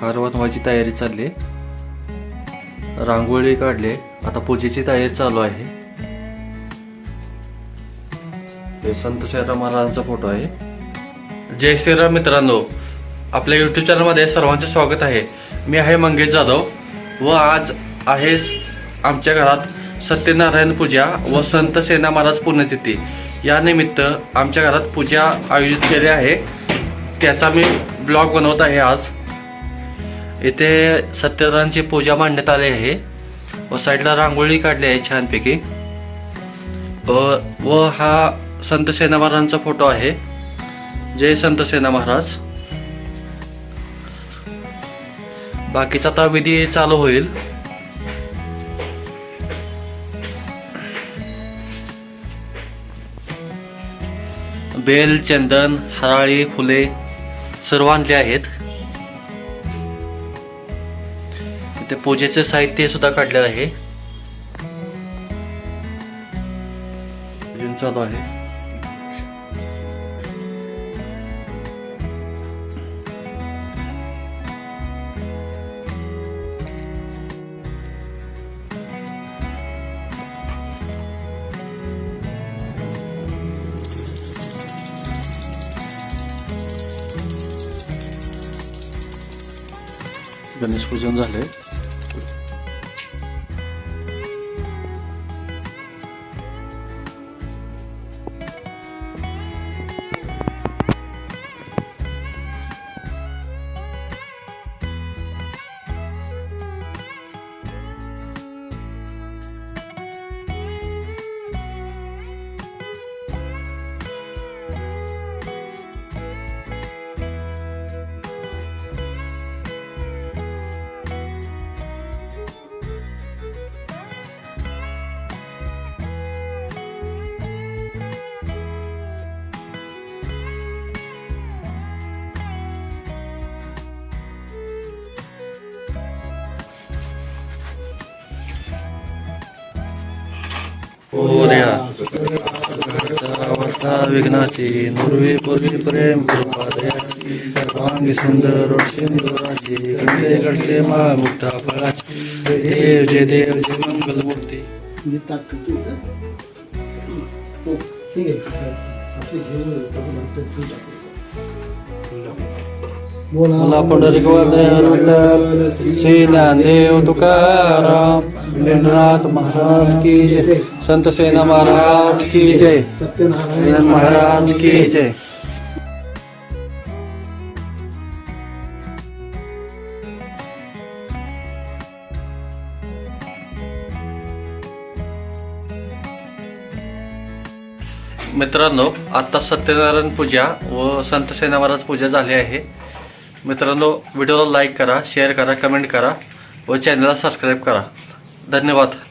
हार माझी तयारी चालली. रांगोळी काढली. आता पूजेची तयारी चालू आहे. हे संत शेरा महाराजांचा फोटो आहे. जय श्रीराम मित्रांनो आपल्या युट्यूब चॅनलमध्ये सर्वांचे स्वागत आहे. मी आहे मंगेश जाधव व आज आहे आमच्या घरात सत्यनारायण पूजा व संत सेना महाराज पुण्यतिथी. या निमित्त आमच्या घरात पूजा आयोजित केली आहे. त्याचा मी ब्लॉग बनवत आहे आज. इथे सत्यनारायणची पूजा मांडण्यात आली आहे. व साईडला रांगोळी काढली आहे छानपैकी. व व हा संत सेना महाराजांचा फोटो आहे. जय संत सेना महाराज. बाकीचा आता विधी चालू होईल. बेल चंदन हराळी फुले सर्व आणले आहेत. ते पूजेचे साहित्य सुद्धा काढलेलं आहे. चालू आहे. गणेश पूजन झाले विघ्नाची नुर्वी पूर्वी प्रेम कृपा दयाची सर्वांगी सुंदर सिंदुराची घडले घडले मा मुठा फळाची. देव जय देव जय मंगल मूर्ती पंढरीक विठ्ठल श्री ज्ञानदेव तुकाराम. इंद्रनाथ महाराज की जय. संत सेना महाराज की जय. सत्यनारायण महाराज की जय. मित्रांनो आता सत्यनारायण पूजा व संत सेना महाराज पूजा झाली आहे. मित्रांनो व्हिडिओला लाईक करा शेअर करा कमेंट करा व चॅनलला सबस्क्राईब करा. धन्यवाद.